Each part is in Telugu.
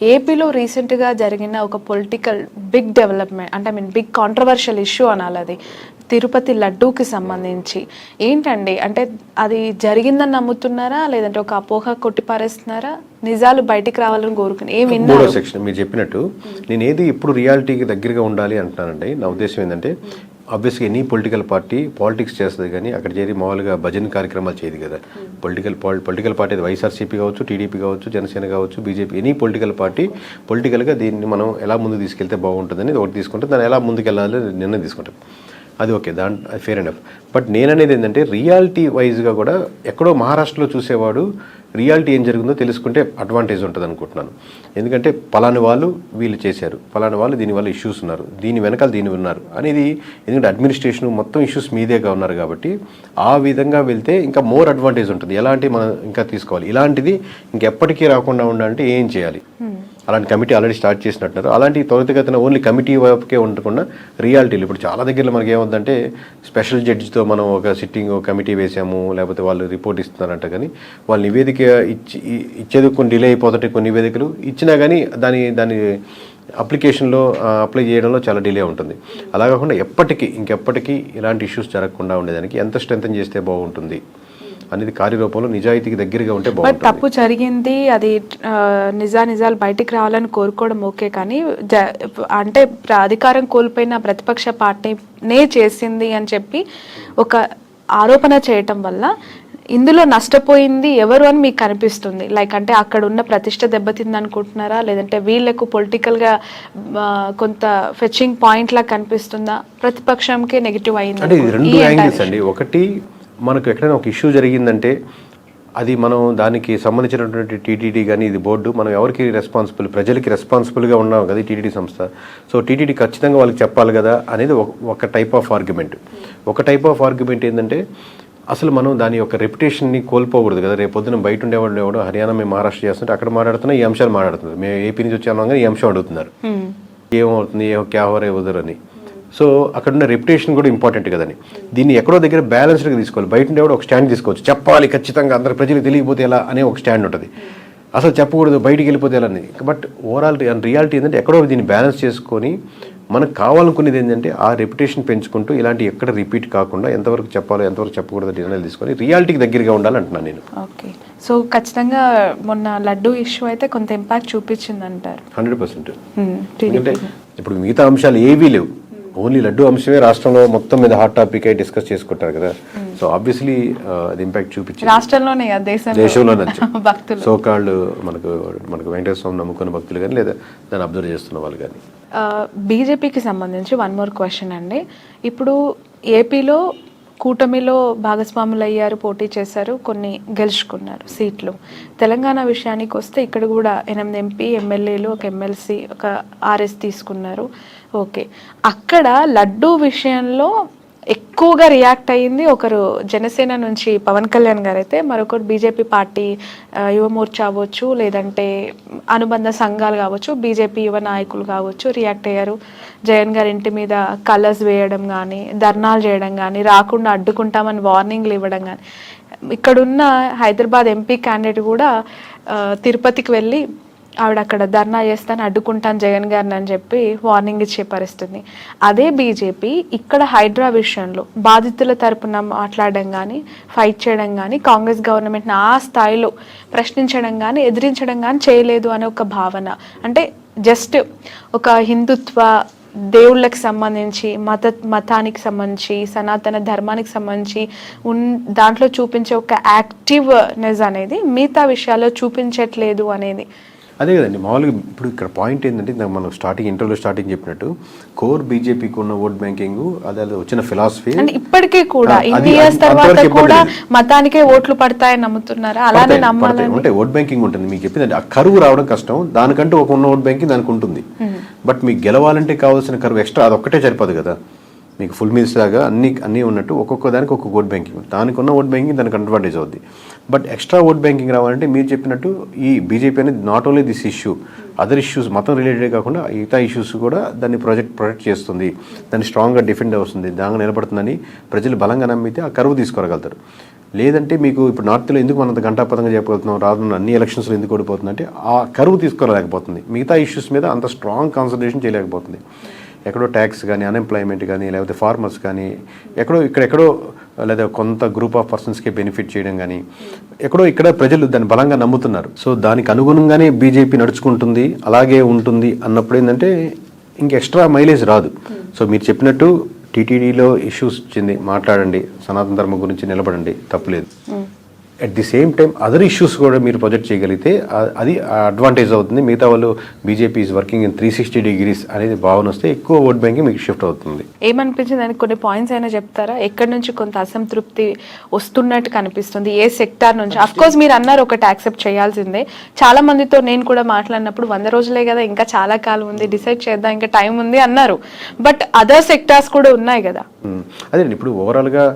ఏపీలో రీసెంట్గా జరిగిన ఒక పొలిటికల్ బిగ్ డెవలప్మెంట్ అంటే I mean big controversial issue అనాలి అది తిరుపతి లడ్డూకి సంబంధించి. ఏంటండి? అంటే అది జరిగిందని నమ్ముతున్నారా? లేదంటే ఒక అపోహ కొట్టిపారేస్తున్నారా? నిజాలు బయటికి రావాలని కోరుకుని ఏం మూడో విన్నారు? సెక్షన్ మీరు చెప్పినట్టు నేను ఏది ఇప్పుడు రియాలిటీకి దగ్గరగా ఉండాలి అంటున్నానండి. నా ఉద్దేశం ఏంటంటే ఆబ్వియస్గా ఎనీ పొలిటికల్ పార్టీ పాలిటిక్స్ చేస్తుంది కానీ అక్కడ చేరి మామూలుగా భజన కార్యక్రమాలు చేయదు కదా. పొలిటికల్ పొలిటికల్ పార్టీ వైఎస్ఆర్సీపీ కావచ్చు టీడీపీ కావచ్చు జనసేన కావచ్చు బీజేపీ ఎనీ పొలిటికల్ పార్టీ పొలిటికల్గా దీన్ని మనం ఎలా ముందు తీసుకెళ్తే బాగుంటుందని ఒకటి తీసుకుంటే. దాన్ని ఎలా ముందుకెళ్ళాలి నిర్ణయం తీసుకుంటాం. అది ఓకే దాని ఫేర్ అండ్ బట్ నేననేది ఏంటంటే రియాలిటీ వైజ్గా కూడా ఎక్కడో మహారాష్ట్రలో చూసేవాడు రియాలిటీ ఏం జరిగిందో తెలుసుకుంటే అడ్వాంటేజ్ ఉంటుంది అనుకుంటున్నాను. ఎందుకంటే పలాని వాళ్ళు వీళ్ళు చేశారు పలాని వాళ్ళు దీనివల్ల ఇష్యూస్ ఉన్నారు దీని వెనకాల దీని ఉన్నారు అనేది ఎందుకంటే అడ్మినిస్ట్రేషన్ మొత్తం ఇష్యూస్ మీదేగా ఉన్నారు కాబట్టి ఆ విధంగా వెళ్తే ఇంకా మోర్ అడ్వాంటేజ్ ఉంటుంది. ఎలాంటి మనం ఇంకా తీసుకోవాలి. ఇలాంటిది ఇంకెప్పటికీ రాకుండా ఉండాలంటే ఏం చేయాలి? అలాంటి కమిటీ ఆల్రెడీ స్టార్ట్ చేసినట్టున్నారు. అలాంటి త్వరితగతిన ఓన్లీ కమిటీ వైపుకే ఉండకుండా రియాలిటీలు ఇప్పుడు చాలా దగ్గరలో మనకి ఏమవుతుందంటే స్పెషల్ జడ్జితో మనం ఒక సిట్టింగ్ కమిటీ వేసాము లేకపోతే వాళ్ళు రిపోర్ట్ ఇస్తున్నారంట కానీ వాళ్ళు నివేదిక ఇచ్చి ఇచ్చేది కొన్ని డిలే అయిపోతుంటాయి కొన్ని నివేదికలు ఇచ్చినా కానీ దాని దాని అప్లికేషన్లో అప్లై చేయడంలో చాలా డిలే ఉంటుంది. అలా కాకుండా ఎప్పటికీ ఇంకెప్పటికీ ఇలాంటి ఇష్యూస్ జరగకుండా ఉండేదానికి ఎంత స్ట్రెంథన్ చేస్తే బాగుంటుంది అనేది కార్యరూపంలో నిజాయితీకి దగ్గరగా ఉంటే బట్ తప్పు జరిగింది అది నిజా నిజాలు బయటికి రావాలని కోరుకోవడం ఓకే కానీ అంటే అధికారం కోల్పోయిన ప్రతిపక్ష పార్టీనే చేసింది అని చెప్పి ఒక ఆరోపణ చేయటం వల్ల ఇందులో నష్టపోయింది ఎవరు అని మీకు కనిపిస్తుంది లైక్ అంటే అక్కడ ఉన్న ప్రతిష్ట దెబ్బతింది అనుకుంటున్నారా లేదంటే వీళ్ళకు పొలిటికల్గా కొంత ఫెచింగ్ పాయింట్ లా కనిపిస్తుందా? ప్రతిపక్షంకే నెగిటివ్ అయింది అంటే ఇది రెండు యాంగిల్స్ అండి. ఒకటి మనకు ఎక్కడైనా ఒక ఇష్యూ జరిగిందంటే అది మనం దానికి సంబంధించినటువంటి టీటీడీ కానీ ఇది బోర్డు మనం ఎవరికి రెస్పాన్సిబుల్ ప్రజలకి రెస్పాన్సిబుల్గా ఉన్నాం కదా టీటీడీ సంస్థ. సో టీటీడీ ఖచ్చితంగా వాళ్ళకి చెప్పాలి కదా అనేది ఒక- ఒక టైప్ ఆఫ్ ఆర్గ్యుమెంట్ ఒక టైప్ ఆఫ్ ఆర్గ్యుమెంట్ ఏంటంటే అసలు మనం దాని యొక్క రెప్యుటేషన్ని కోల్పోకూడదు కదా. రేపు పొద్దున బయట ఉండేవాళ్ళు ఎవడో హర్యానా మేము మహారాష్ట్ర చేస్తుంటే అక్కడ మాట్లాడుతున్నా ఈ అంశాలు మాట్లాడుతున్నారు. మేము ఏపీ నుంచి వచ్చాము కానీ ఈ అంశం అడుగుతున్నారు. ఏమవుతుంది? ఏ క్యావరే ఉదరని సో అక్కడ ఉన్న రెప్యుటేషన్ కూడా ఇంపార్టెంట్ కదని దీన్ని ఎక్కడో దగ్గర బ్యాలెన్స్డ్గా తీసుకోవాలి. బయట ఉండే ఒక స్టాండ్ తీసుకోవచ్చు. చెప్పాలి ఖచ్చితంగా అందరి ప్రజలకు తెలియకపోతే ఎలా అనే ఒక స్టాండ్ ఉంటుంది. అసలు చెప్పకూడదు బయటికి వెళ్ళిపోతే ఎలా అని. బట్ ఓవరాల్ రియాలిటీ ఏంటంటే ఎక్కడో దీన్ని బ్యాలెన్స్ చేసుకొని మనకు కావాలనుకునేది ఏంటంటే ఆ రెప్యుటేషన్ పెంచుకుంటూ ఇలాంటి ఎక్కడ రిపీట్ కాకుండా ఎంతవరకు చెప్పాలో ఎంతవరకు చెప్పకూడదు నిర్ణయాలు తీసుకొని రియాలిటీకి దగ్గరగా ఉండాలంటున్నాను నేను. ఓకే సో ఖచ్చితంగా మొన్న లడ్డు ఇష్యూ అయితే కొంత ఇంపాక్ట్ చూపించింది అంటారు హండ్రెడ్ పర్సెంట్ Hmm, ఎందుకంటే ఇప్పుడు మిగతా అంశాలు ఏవీ లేవు. ఓన్లీ లడ్డు అంశమే రాష్ట్రంలో మొత్తం మీద హాట్ టాపిక్ అయి డిస్కస్ చేసుకుంటారు కదా. సో ఆబ్వియస్లీ అది ఇంపాక్ట్ చూపించింది రాష్ట్రంలోనే కదా దేశంలో దేశంలో నచ్చు భక్తులు. సో కాళ్ళు మనకు మనకు వెంకటేశ్వర స్వామి నమ్ముకున్న భక్తులు కానీ లేదా దాన్ని అబ్జర్వ్ చేస్తున్న వాళ్ళు కానీ. బీజేపీకి సంబంధించి వన్ మోర్ క్వశ్చన్ అండి. ఇప్పుడు ఏపీలో కూటమిలో భాగస్వాములు అయ్యారు పోటీ చేశారు కొన్ని గెలుచుకున్నారు సీట్లు. తెలంగాణ విషయానికి వస్తే ఇక్కడ కూడా ఎనిమిది ఎంపీ ఎమ్మెల్యేలు ఒక ఎమ్మెల్సీ ఒక ఆర్ఎస్ తీసుకున్నారు. ఓకే. అక్కడ లడ్డూ విషయంలో ఎక్కువగా రియాక్ట్ అయ్యింది ఒకరు జనసేన నుంచి పవన్ కళ్యాణ్ గారు అయితే మరొకరు బీజేపీ పార్టీ యువమోర్చా అవ్వచ్చు లేదంటే అనుబంధ సంఘాలు కావచ్చు బీజేపీ యువ నాయకులు కావచ్చు రియాక్ట్ అయ్యారు. జగన్ గారి ఇంటి మీద కలర్స్ వేయడం కానీ ధర్నాలు చేయడం కానీ రాకుండా అడ్డుకుంటామని వార్నింగ్లు ఇవ్వడం కానీ ఇక్కడున్న హైదరాబాద్ ఎంపీ క్యాండిడేట్ కూడా తిరుపతికి వెళ్ళి ఆవిడ అక్కడ ధర్నా చేస్తాను అడ్డుకుంటాను జగన్ గారిని అని చెప్పి వార్నింగ్ ఇచ్చే పరిస్థితి అదే బీజేపీ ఇక్కడ హైడ్రా విషయంలో బాధితుల తరపున మాట్లాడడం కానీ ఫైట్ చేయడం కానీ కాంగ్రెస్ గవర్నమెంట్ని ఆ స్థాయిలో ప్రశ్నించడం కానీ ఎదిరించడం కానీ చేయలేదు అనే ఒక భావన. అంటే జస్ట్ ఒక హిందుత్వ దేవుళ్ళకి సంబంధించి మత మతానికి సంబంధించి సనాతన ధర్మానికి సంబంధించి ఉన్ దాంట్లో చూపించే ఒక యాక్టివ్నెస్ అనేది మిగతా విషయాల్లో చూపించట్లేదు అనేది అదే కదండి మామూలుగా ఇప్పుడు ఇక్కడ పాయింట్ ఏంటంటే మనం స్టార్టింగ్ ఇంటర్వ్యూలో స్టార్టింగ్ చెప్పినట్టు కోర్ బీజేపీకి ఉన్న ఓట్ బ్యాంకింగ్ అదే వచ్చిన ఫిలాసఫీ ఇప్పటికీ కూడా ఇన్ని ఇయర్స్ తర్వాత కూడా. మతానికే ఓట్లు పడతాయని నమ్ముతున్నారా? అలానే నమ్మాలని అంటే ఓట్ బ్యాంకింగ్ ఉంటుంది మీకు చెప్పింది ఆ కరువు రావడం కష్టం దానికంటూ ఒక ఉన్న ఓట్ బ్యాంకింగ్ దానికి ఉంటుంది. బట్ మీకు గెలవాలంటే కావాల్సిన కరువు ఎక్స్ట్రా అదొక్కటే సరిపోదు కదా. మీకు ఫుల్ మీల్స్ లాగా అన్ని అన్నీ ఉన్నట్టు ఒక్కొక్క దానికి ఒక్కొక్క ఓట్ బ్యాంకింగ్ దానికి ఉన్న ఓట్ బ్యాంకింగ్ దానికి అడ్వాంటేజ్ అవుద్ది. బట్ ఎక్స్ట్రా ఓట్ బ్యాంకింగ్ రావాలంటే మీరు చెప్పినట్టు ఈ బీజేపీ అనేది not only this issue other issues మతం రిలేటెడ్ కాకుండా మిగతా ఇష్యూస్ కూడా దాన్ని ప్రొజెక్ట్ ప్రొటెక్ట్ చేస్తుంది. దాన్ని స్ట్రాంగ్గా డిఫెండ్ అవుతుంది. దానిగా నిలబడుతుందని ప్రజలు బలంగా నమ్మితే ఆ కరువు తీసుకురాగలుగుతారు లేదంటే మీకు ఇప్పుడు నార్త్లో ఎందుకు మనంత గంటాపదంగా చెప్పగలుగుతున్నాం? రానున్న అన్ని ఎలక్షన్స్లో ఎందుకు ఓడిపోతుంది అంటే ఆ కరువు తీసుకోలేకపోతుంది. మిగతా ఇష్యూస్ మీద అంత స్ట్రాంగ్ కాన్సన్ట్రేషన్ చేయలేకపోతుంది. ఎక్కడో ట్యాక్స్ కానీ అన్ఎంప్లాయ్మెంట్ కానీ లేకపోతే ఫార్మర్స్ కానీ ఎక్కడో ఇక్కడెక్కడో లేదా కొంత గ్రూప్ ఆఫ్ పర్సన్స్కి బెనిఫిట్ చేయడం కానీ ఎక్కడో ఇక్కడ ప్రజలు దాన్ని బలంగా నమ్ముతున్నారు. సో దానికి అనుగుణంగానే బీజేపీ నడుచుకుంటుంది అలాగే ఉంటుంది అన్నప్పుడు ఏంటంటే ఇంక ఎక్స్ట్రా మైలేజ్ రాదు. సో మీరు చెప్పినట్టు టీటీడీలో ఇష్యూస్ వచ్చింది మాట్లాడండి సనాతన ధర్మం గురించి నిలబడండి తప్పులేదు. Hmm. At the same time other issues కూడా మీరు ప్రొజెక్ట్ చేయగలిగితే అది అడ్వాంటేజ్ అవుతుంది. మిగతా వాళ్ళు BJP is working in three sixty degrees అనేది భావన వస్తే ఎక్కువ ఓట్ బ్యాంకింగ్ మీకు షిఫ్ట్ అవుతుంది. ఏమనిపించింది? అని కొన్ని పాయింట్స్ అయినా చెప్తారా? ఎక్కడి నుంచి కొంత అసంతృప్తి వస్తున్నట్టు కనిపిస్తుంది? ఏ సెక్టార్ నుంచి? అఫ్ కోర్స్ మీరు అన్నారు ఒకటి యాక్సెప్ట్ చేయాల్సిందే. చాలా మందితో నేను కూడా మాట్లాడినప్పుడు వంద రోజులే కదా ఇంకా చాలా కాలం ఉంది డిసైడ్ చేద్దాం ఇంకా టైం ఉంది అన్నారు. బట్ అదర్ సెక్టార్స్ కూడా ఉన్నాయి కదా. అదేనండి ఇప్పుడు ఓవరాల్గా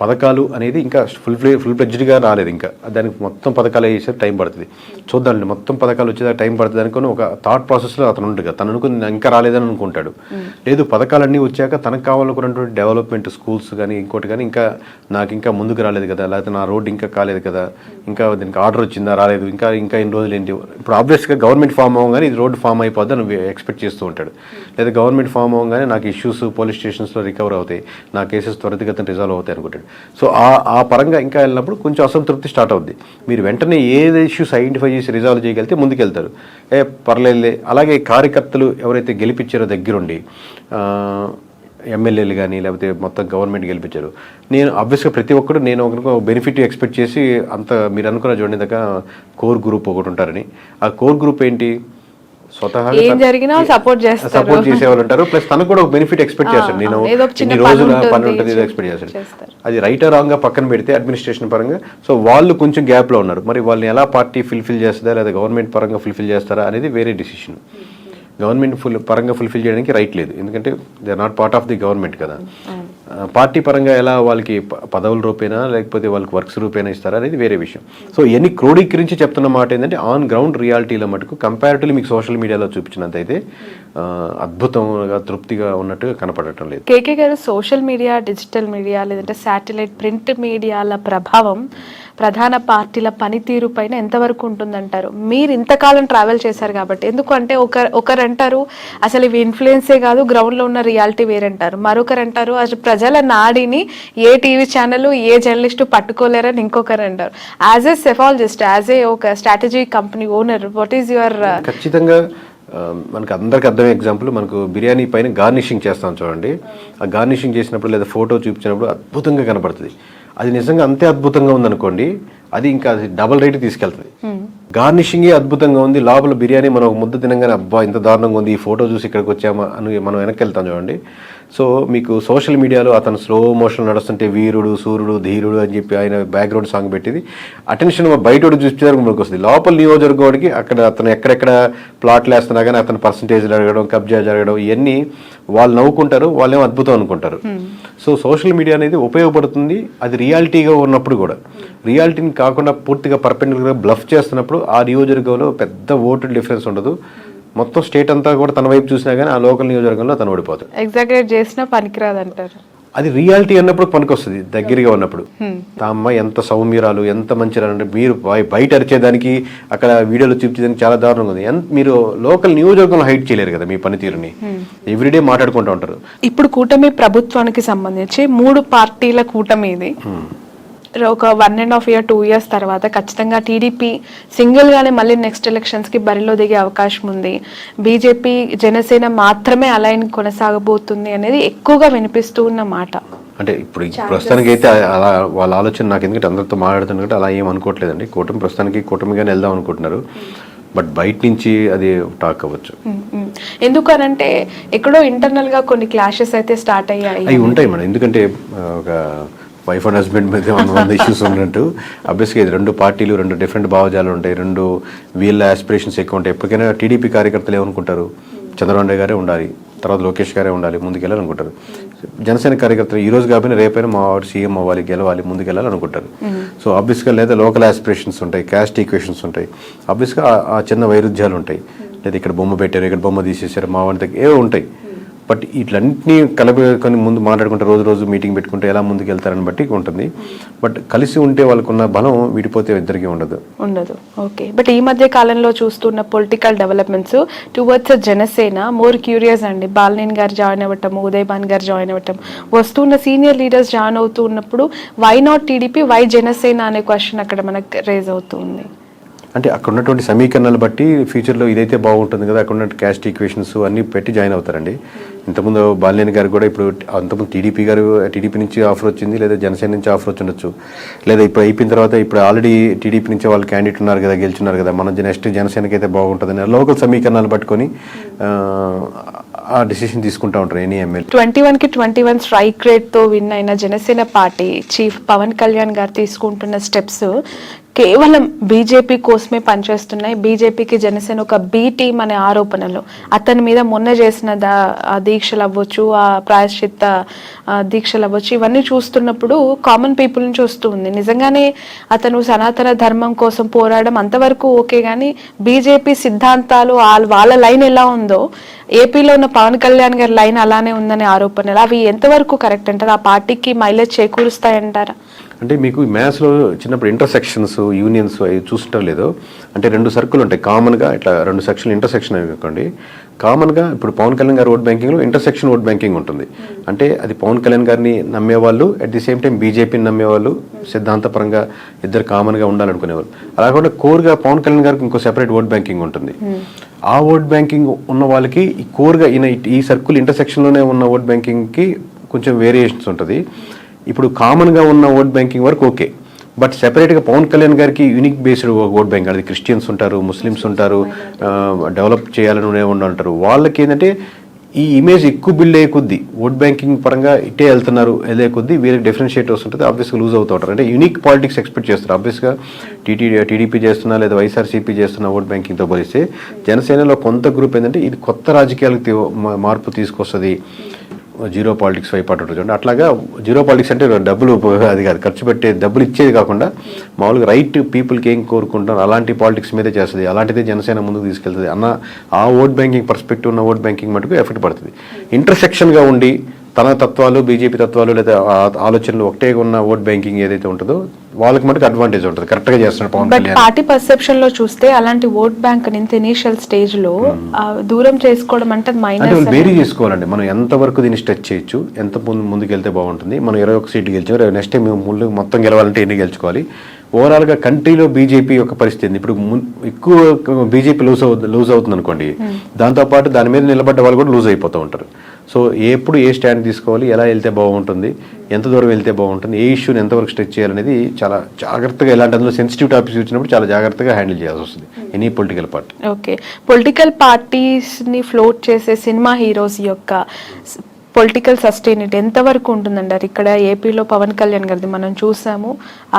పథకాలు అనేది ఇంకా ఫుల్ ఫ్లే ఫుల్ ఫ్లెడ్జ్డ్గా రాలేదు ఇంకా. దానికి మొత్తం పథకాలు వేసేసరికి టైం పడుతుంది. చూద్దాండి మొత్తం పథకాలు వచ్చేదాకా టైం పడుతుంది అనుకుని ఒక థాట్ ప్రాసెస్లో అతను ఉంటుంది తను అనుకుని ఇంకా రాలేదని అనుకుంటాడు. లేదు పథకాలన్నీ వచ్చాక తనకు కావాలనుకున్నటువంటి డెవలప్మెంట్ స్కూల్స్ కానీ ఇంకోటి కానీ ఇంకా నాకు ఇంకా ముందుకు రాలేదు కదా. లేకపోతే నా రోడ్ ఇంకా కాలేదు కదా. ఇంకా దీనికి ఆర్డర్ వచ్చిందా రాలేదు. ఇంకా ఇంకా ఎన్ని రోజులు ఏంటి? ఇప్పుడు ఆబ్వియస్గా గవర్నమెంట్ ఫామ్ అవ్వగానే ఇది రోడ్ ఫామ్ అయిపోద్ది అని ఎక్స్పెక్ట్ చేస్తూ ఉంటాడు. లేదా గవర్నమెంట్ ఫామ్ అవ్వగానే నాకు ఇష్యూస్ పోలీస్ స్టేషన్స్లో రికవర్ అవుతాయి. నా కేసెస్ త్వరితగతిన రిజాల్వ్ అవుతాయి అనుకుంటాడు. సో ఆ ఆ పరంగా ఇంకా వెళ్ళినప్పుడు కొంచెం అసంతృప్తి స్టార్ట్ అవుద్ది. మీరు వెంటనే ఏది ఇష్యూస్ ఐడెంటిఫై చేసి రిజాల్వ్ చేయగలిగితే ముందుకెళ్తారు. ఏ పర్లేదులే. అలాగే కార్యకర్తలు ఎవరైతే గెలిపించారో దగ్గరుండి ఎమ్మెల్యేలు కానీ లేకపోతే మొత్తం గవర్నమెంట్ గెలిపించారు. నేను అబ్వియస్గా ప్రతి ఒక్కరు నేను ఒక బెనిఫిట్ ఎక్స్పెక్ట్ చేసి అంత మీరు అనుకున్న చూడండి దాకా కోర్ గ్రూప్ ఒకటి ఉంటారని. ఆ కోర్ గ్రూప్ ఏంటి? స్వతహాగా ఏం జరిగినా support చేస్తారు. సపోర్ట్ చేసేవాళ్ళు ఉంటారు. ప్లస్ తనకు కూడా ఒక బెనిఫిట్ ఎక్స్పెక్ట్ చేస్తాడు. నేను ఇన్ని రోజుల పని ఉంటుంది ఎక్స్పెక్ట్ చేస్తాడు చేస్తారు. అది రైట్ రాంగ్గా పక్కన పెడితే అడ్మినిస్ట్రేషన్ పరంగా సో వాళ్ళు కొంచెం గ్యాప్లో ఉన్నారు. మరి వాళ్ళని ఎలా పార్టీ ఫుల్ఫిల్ చేస్తుందా లేదా గవర్నమెంట్ పరంగా ఫుల్ఫిల్ చేస్తారా అనేది వేరే డిసిషన్ గవర్నమెంట్ ఫుల్ పరంగా ఫుల్ఫిల్ చేయడానికి రైట్ లేదు. ఎందుకంటే they are not part of the government కదా. పార్టీ పరంగా ఎలా వాళ్ళకి పదవుల రూపేనా లేకపోతే వాళ్ళకి వర్క్స్ రూపేనా ఇస్తారా అనేది వేరే విషయం. సో ఎన్ని క్రోడీకరించి చెప్తున్న మాట ఏంటంటే ఆన్ గ్రౌండ్ రియాలిటీలో మటుకు కంపారిటివ్లీ మీకు సోషల్ మీడియాలో చూపించినంతైతే ఆ, అద్భుతంగా తృప్తిగా ఉన్నట్టుగా కనపడటం లేదు. KK garu social media digital media లేదంటే శాటిలైట్ ప్రింట్ మీడియాల ప్రభావం ప్రధాన పార్టీల పనితీరు పైన ఎంతవరకు ఉంటుందంటారు? మీరు ఇంతకాలం ట్రావెల్ చేశారు కాబట్టి. ఎందుకంటే ఒక ఒకరు అంటారు అసలు ఇవి ఇన్ఫ్లుయెన్సే కాదు గ్రౌండ్లో ఉన్న రియాలిటీ వేరంటారు. మరొకరు అంటారు అసలు ప్రజల నాడిని ఏ టీవీ ఛానల్ ఏ జర్నలిస్టు పట్టుకోలేరని ఇంకొకరు అంటారు as a psephologist as a ఒక strategy company owner what is your ఖచ్చితంగా మనకు అందరికి అర్థమయ్యే ఎగ్జాంపుల్ మనకు బిర్యానీ పైన గార్నిషింగ్ చేస్తాం చూడండి. ఆ గార్నిషింగ్ చేసినప్పుడు లేదా ఫోటో చూపించినప్పుడు అద్భుతంగా కనపడుతుంది అది నిజంగా అంతే అద్భుతంగా ఉందనుకోండి అది ఇంకా డబల్ రేట్ తీసుకెళ్తుంది. గార్నిషింగే అద్భుతంగా ఉంది. లోపల బిర్యానీ మనం ఒక ముద్ద తినగానే అబ్బా ఇంత దారుణంగా ఉంది ఈ ఫోటో చూసి ఇక్కడికి వచ్చామా అని మనం వెనక్కి వెళ్తాం చూడండి. సో మీకు సోషల్ మీడియాలో అతను స్లో మోషన్ నడుస్తుంటే వీరుడు సూర్యుడు ధీరుడు అని చెప్పి ఆయన బ్యాక్గ్రౌండ్ సాంగ్ పెట్టింది. అటెన్షన్ బయట చూపించేదానికి మనకు వస్తుంది. లోపల నియోజకవర్గానికి అక్కడ అతను ఎక్కడెక్కడ ప్లాట్లు వేస్తున్నా కానీ అతను పర్సంటేజ్ జరగడం కబ్జా జరగడం ఇవన్నీ వాళ్ళు నవ్వుకుంటారు వాళ్ళేమో అద్భుతం అనుకుంటారు. సో సోషల్ మీడియా అనేది ఉపయోగపడుతుంది. అది రియాలిటీగా ఉన్నప్పుడు కూడా. రియాలిటీని కాకుండా పూర్తిగా పర్పెండికులర్గా బ్లఫ్ చేస్తున్నప్పుడు ఆ నియోజకవర్గంలో పెద్ద ఓటు డిఫరెన్స్ ఉండదు. మొత్తం స్టేట్ అంతా కూడా తన వైపు చూసినా కానీ ఆ లోకల్ నియోజకవర్గంలో తను ఓడిపోతుంది ఎగ్జాగరేట్ చేసినా పనికిరాదు అంటారు అది రియాలిటీ అన్నప్పుడు పనికొస్తుంది దగ్గరగా ఉన్నప్పుడు. ఆ అమ్మాయి ఎంత సౌమ్యరాలు ఎంత మంచి అంటే మీరు బయ- బయట అరిచేదానికి అక్కడ వీడియోలో చూపించేదానికి చాలా దారుణంగా ఉంది. ఎంత మీరు లోకల్ నియోజకవర్గంలో హైట్ చేయలేరు కదా మీ పనితీరుని. ఎవ్రీడే మాట్లాడుకుంటూ ఉంటారు. ఇప్పుడు కూటమి ప్రభుత్వానికి సంబంధించి మూడు పార్టీల కూటమి ఇది. ఒక one and half year two years తర్వాత ఖచ్చితంగా టీడీపీ సింగిల్ గానే మళ్ళీ నెక్స్ట్ ఎలక్షన్స్కి బరిలో దిగే అవకాశం ఉంది. బీజేపీ జనసేన మాత్రమే అలైన్ కొనసాగబోతుంది అనేది ఎక్కువగా వినిపిస్తూ ఉన్న మాట. అంటే ఇప్పుడు ప్రస్తుతానికి అయితే అలా వాళ్ళ ఆలోచన నాకు ఎందుకంటే అందరితో మాట్లాడుతున్నట్టు అలా ఏం అనుకోవట్లేదండి. కూటమి ప్రస్తుతానికి కూటమిగానే వెళ్దాం అనుకుంటున్నారు. బట్ బయట నుంచి అది టాక్ అవ్వచ్చు. ఎందుకనంటే ఎక్కడో ఇంటర్నల్గా కొన్ని క్లాషెస్ అయితే స్టార్ట్ అయ్యాయి. అవి ఉంటాయి మేడం. ఎందుకంటే ఒక వైఫ్ అండ్ హస్బెండ్ మధ్య వంద ఇష్యూస్ ఉన్నట్టు అబ్వియస్గా ఇది రెండు పార్టీలు రెండు డిఫరెంట్ భావజాలు ఉంటాయి రెండు వీళ్ళ ఆస్పిరేషన్స్ ఎక్కువ ఉంటాయి. ఎప్పటికైనా టీడీపీ కార్యకర్తలు ఏమనుకుంటారు? చంద్రబాబు గారే ఉండాలి తర్వాత లోకేష్ గారే ఉండాలి ముందుకెళ్ళాలనుకుంటారు. జనసేన కార్యకర్తలు ఈ రోజు కాబట్టి రేపైనా మా వాడు సీఎం అవ్వాలి గెలవాలి ముందుకెళ్ళాలనుకుంటారు. సో ఆబ్వియస్గా లేదా లోకల్ ఆస్పిరేషన్స్ ఉంటాయి క్యాస్ట్ ఈక్వేషన్స్ ఉంటాయి. ఆబ్వియస్గా ఆ చిన్న వైరుధ్యాలు ఉంటాయి. లేదా ఇక్కడ బొమ్మ పెట్టారు ఇక్కడ బొమ్మ తీసేసారు మా వాడి దగ్గర ఏవో ఉంటాయి. బట్ ఇట్లన్నింటినీ కలబెట్టుకొని ముందు మాట్లాడుకుంటే రోజు రోజు మీటింగ్ పెట్టుకుంటే ఎలా ముందుకు వెళ్తారని బట్టి ఉంటుంది. బట్ కలిసి ఉంటే వాళ్ళకున్న బలం విడిపోతే ఇద్దరికీ ఉండదు. ఉండదు. ఓకే. బట్ ఈ మధ్య కాలంలో చూస్తున్న political developments towards Janasena more curious అండి. బాలనేని గారు జాయిన్ అవ్వటం ఉదయ్ భాన్ గారు జాయిన్ అవ్వటం. వస్తున్న సీనియర్ లీడర్స్ జాయిన్ అవుతూ ఉన్నప్పుడు why not TDP why Janasena అనే క్వశ్చన్ అక్కడ మనకు రేజ్ అవుతుంది అంటే అక్కడ ఉన్నటువంటి సమీకరణాలు బట్టి ఫ్యూచర్లో ఇదైతే బాగుంటుంది కదా అక్కడ ఉన్న క్యాస్ట్ ఈక్వేషన్స్ అన్నీ పెట్టి జాయిన్ అవుతారండి. ఇంతకుముందు బాలినేని గారు కూడా ఇప్పుడు అంతకుముందు టీడీపీ గారు టీడీపీ నుంచి ఆఫర్ వచ్చింది లేదా జనసేన నుంచి ఆఫర్ వచ్చి ఉండొచ్చు లేదా ఇప్పుడు అయిపోయిన తర్వాత ఇప్పుడు ఆల్రెడీ టీడీపీ నుంచి వాళ్ళు క్యాండిడేట్ ఉన్నారు కదా గెలిచున్నారు కదా మనం నెక్స్ట్ జనసేనకి అయితే బాగుంటుందని లోకల్ సమీకరణాలు పట్టుకొని ఆ, ఆ డిసిషన్ తీసుకుంటా ఉంటారు ఎనీ ఎమ్మెల్యే ట్వంటీ వన్కి ట్వంటీ వన్ స్ట్రైక్ రేట్తో విన్ అయిన జనసేన పార్టీ చీఫ్ పవన్ కళ్యాణ్ గారు తీసుకుంటున్న స్టెప్స్ కేవలం బీజేపీ కోసమే పనిచేస్తున్నాయి. బీజేపీకి జనసేన ఒక బి టీం అనే ఆరోపణలు. అతని మీద మొన్న చేసిన దా- దీక్షలు అవ్వచ్చు ఆ ప్రాయశ్చిత్త దీక్షలు అవ్వచ్చు ఇవన్నీ చూస్తున్నప్పుడు కామన్ పీపుల్ నుంచి వస్తూ ఉంది. నిజంగానే అతను సనాతన ధర్మం కోసం పోరాడడం అంతవరకు ఓకే కానీ బీజేపీ సిద్ధాంతాలు వాళ్ళ- వాళ్ళ లైన్ ఎలా ఉందో ఏపీలో ఉన్న పవన్ కళ్యాణ్ గారి లైన్ అలానే ఉందనే ఆరోపణలు. అవి ఎంతవరకు కరెక్ట్ అంటారు? ఆ పార్టీకి మైలేజ్ చేకూరుస్తాయంటారా? అంటే మీకు మ్యాథ్స్లో చిన్నప్పుడు ఇంటర్సెక్షన్స్ యూనియన్స్ అవి చూస్తుంటాం లేదో. అంటే రెండు సర్కిల్ ఉంటాయి. కామన్గా ఇట్లా రెండు సెక్షన్లు ఇంటర్సెక్షన్ అనుకోండి. కామన్గా ఇప్పుడు పవన్ కళ్యాణ్ గారి ఓట్ బ్యాంకింగ్లో ఇంటర్సెక్షన్ ఓట్ బ్యాంకింగ్ ఉంటుంది. అంటే అది పవన్ కళ్యాణ్ గారిని నమ్మేవాళ్ళు అట్ ది సేమ్ టైం బీజేపీని నమ్మేవాళ్ళు సిద్ధాంతపరంగా ఇద్దరు కామన్గా ఉండాలనుకునేవాళ్ళు. అలా కాకుండా కోర్గా పవన్ కళ్యాణ్ గారికి ఇంకో సెపరేట్ ఓట్ బ్యాంకింగ్ ఉంటుంది. ఆ ఓట్ బ్యాంకింగ్ ఉన్న వాళ్ళకి ఈ కోర్గా ఈయన ఈ సర్కిల్ ఇంటర్సెక్షన్లోనే ఉన్న ఓట్ బ్యాంకింగ్కి కొంచెం వేరియేషన్స్ ఉంటుంది. ఇప్పుడు కామన్గా ఉన్న ఓట్ బ్యాంకింగ్ వరకు ఓకే బట్ సెపరేట్గా పవన్ కళ్యాణ్ గారికి యూనిక్ బేస్డ్ ఓట్ బ్యాంక్ అది క్రిస్టియన్స్ ఉంటారు ముస్లిమ్స్ ఉంటారు డెవలప్ చేయాలని ఉంటారు వాళ్ళకి ఏంటంటే ఈ ఇమేజ్ ఎక్కువ బిల్డ్ అయ్యే కొద్దీ ఓట్ బ్యాంకింగ్ పరంగా ఇటే వెళ్తున్నారు వెళ్ళే కొద్దీ వీరికి డిఫరెన్షియేట్ వస్తుంటుంది ఆబ్వియస్గా లూజ్ అవుతూ ఉంటారు అంటే యూనిక్ పాలిటిక్స్ ఎక్స్పెక్ట్ చేస్తారు. ఆబ్వియస్గా టీటీ టీడీపీ చేస్తున్నా లేదా వైఎస్ఆర్సీపీ చేస్తున్న ఓట్ బ్యాంకింగ్తో పోలిస్తే జనసేనలో కొంత గ్రూప్ ఏంటంటే ఇది కొత్త రాజకీయాలకు తీ- మార్పు తీసుకొస్తుంది. జీరో పాలిటిక్స్ వైపు అటు చూడండి. అట్లాగా జీరో పాలిటిక్స్ అంటే డబ్బులు అది కాదు. ఖర్చు పెట్టే డబ్బులు ఇచ్చేది కాకుండా మామూలుగా రైట్ పీపుల్కి ఏం కోరుకుంటారు అలాంటి పాలిటిక్స్ మీదే చేస్తుంది. అలాంటిదే జనసేన ముందుకు తీసుకెళ్తుంది అన్న ఆ ఓట్ బ్యాంకింగ్ పర్స్పెక్టివ్ ఉన్న ఓట్ బ్యాంకింగ్ మటుకు ఎఫెక్ట్ పడుతుంది. ఇంటర్సెక్షన్గా ఉండి తన తత్వాలు బీజేపీ తత్వాలు లేదా ఆలోచనలు ఒకటే ఉన్న ఓట్ బ్యాంకింగ్ ఏదైతే ఉంటుందో వాళ్ళకి మటుకు అడ్వాంటేజ్ ఉంటుంది. కరెక్ట్గా చేస్తున్నాడు పవన్ బట్ కళ్యాణ్. పార్టీ పర్సెప్షన్లో చూస్తే అలాంటి ఓట్ బ్యాంక్ ఇంత ఇనీషియల్ స్టేజ్లో ఆ, దూరం చేసుకోవడం అంటే మైనస్ వేరీ చేసుకోవాలండి. మనం ఎంతవరకు దీన్ని స్ట్రెచ్ చేయొచ్చు ఎంత ముందు ముందుకు వెళ్తే బాగుంటుంది మనం ఇరవై ఒక సీట్లు గెలిచాం నెక్స్ట్ టైం ముందు మొత్తం గెలవాలంటే ఎన్ని గెలుచుకోవాలి ఓవరాల్గా కంట్రీలో బీజేపీ యొక్క పరిస్థితి? ఇప్పుడు ఎక్కువ బీజేపీ లూజ్ అవు లూజ్ అవుతుంది అనుకోండి దాంతోపాటు దాని మీద నిలబడ్డ వాళ్ళు కూడా లూజ్ అయిపోతూ ఉంటారు. సో ఎప్పుడు ఏ స్టాండ్ తీసుకోవాలి ఎలా వెళ్తే బాగుంటుంది ఎంత దూరం వెళ్తే బాగుంటుంది ఏ ఇష్యూని ఎంతవరకు స్ట్రెచ్ చేయాలనేది చాలా జాగ్రత్తగా ఇలాంటి అందులో సెన్సిటివ్ టాపిక్స్ వచ్చినప్పుడు చాలా జాగ్రత్తగా హ్యాండిల్ చేయాల్సి వస్తుంది any political party. Okay. Political పార్టీస్ని float చేసే సినిమా హీరోస్ యొక్క పొలిటికల్ సస్టైనిటీ ఎంతవరకు ఉంటుందంటారు ఇక్కడ ఏపీలో పవన్ కళ్యాణ్ గారిది మనం చూసాము.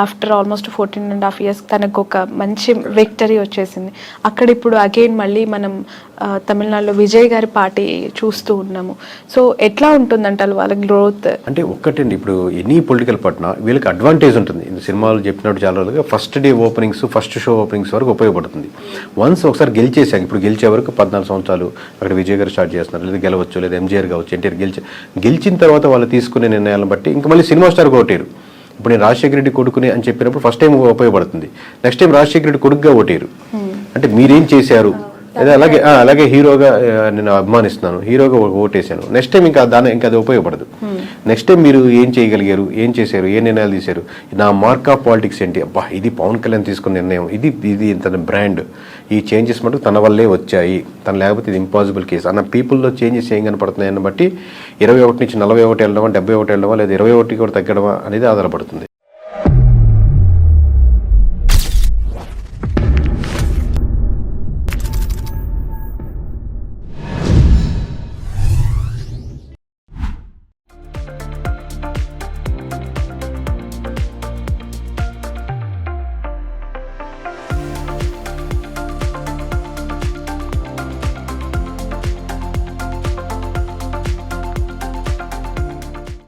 After almost fourteen and half years తనకు ఒక మంచి విక్టరీ వచ్చేసింది. అక్కడ ఇప్పుడు అగైన్ మళ్ళీ మనం తమిళనాడులో విజయ్ గారి పార్టీ చూస్తూ ఉన్నాము. సో ఎట్లా ఉంటుందంటారు వాళ్ళ గ్రోత్ అంటే ఒక్కటండి ఇప్పుడు ఎనీ పొలిటికల్ పట్టిన వీళ్ళకి అడ్వాంటేజ్ ఉంటుంది. ఇంత సినిమాలు చెప్పినట్టు చాలా రోజులుగా first day openings first show openings వరకు ఉపయోగపడుతుంది. వన్స్ ఒకసారి గెలిచేసాక ఇప్పుడు గెలిచే వరకు పద్నాలుగు సంవత్సరాలు అక్కడ విజయ్ గారు స్టార్ట్ చేస్తున్నారు. లేదా గెలవచ్చు లేదా ఎంజీఆర్ కావచ్చు ఎన్టీఆర్ గెలిచి గెలిచిన తర్వాత వాళ్ళు తీసుకునే నిర్ణయాలను బట్టి ఇంకా మళ్ళీ సినిమా స్టార్ ఓటేరు ఇప్పుడు నేను రాజశేఖర రెడ్డి కొడుకుని అని చెప్పినప్పుడు ఫస్ట్ టైం ఉపయోగపడుతుంది. నెక్స్ట్ టైం రాజశేఖర రెడ్డి కొడుకుగా ఓటేరు అంటే మీరేం చేశారు? అదే అలాగే అలాగే హీరోగా నేను అభిమానిస్తున్నాను. హీరోగా ఒక ఓటేసాను నెక్స్ట్ టైం ఇంకా దాని ఇంకా అది ఉపయోగపడదు. నెక్స్ట్ టైం మీరు ఏం చేయగలిగారు? ఏం చేశారు? ఏ నిర్ణయాలు తీశారు? నా మార్క్ ఆఫ్ పాలిటిక్స్ ఏంటి? అబ్బా ఇది పవన్ కళ్యాణ్ తీసుకున్న నిర్ణయం. ఇది ఇది తన బ్రాండ్ ఈ చేంజెస్ మటుకు తన వల్లే వచ్చాయి. తను లేకపోతే ఇది ఇంపాసిబుల్ కేసు అన్న పీపుల్లో చేంజెస్ ఏం కనపడుతున్నాయని బట్టి ఇరవై ఒకటి నుంచి నలభై ఒకటి వెళ్ళడమా డెబ్బై ఒకటి వెళ్ళడమా లేదా ఇరవై ఒకటి కూడా తగ్గడమా అనేది ఆధారపడుతుంది.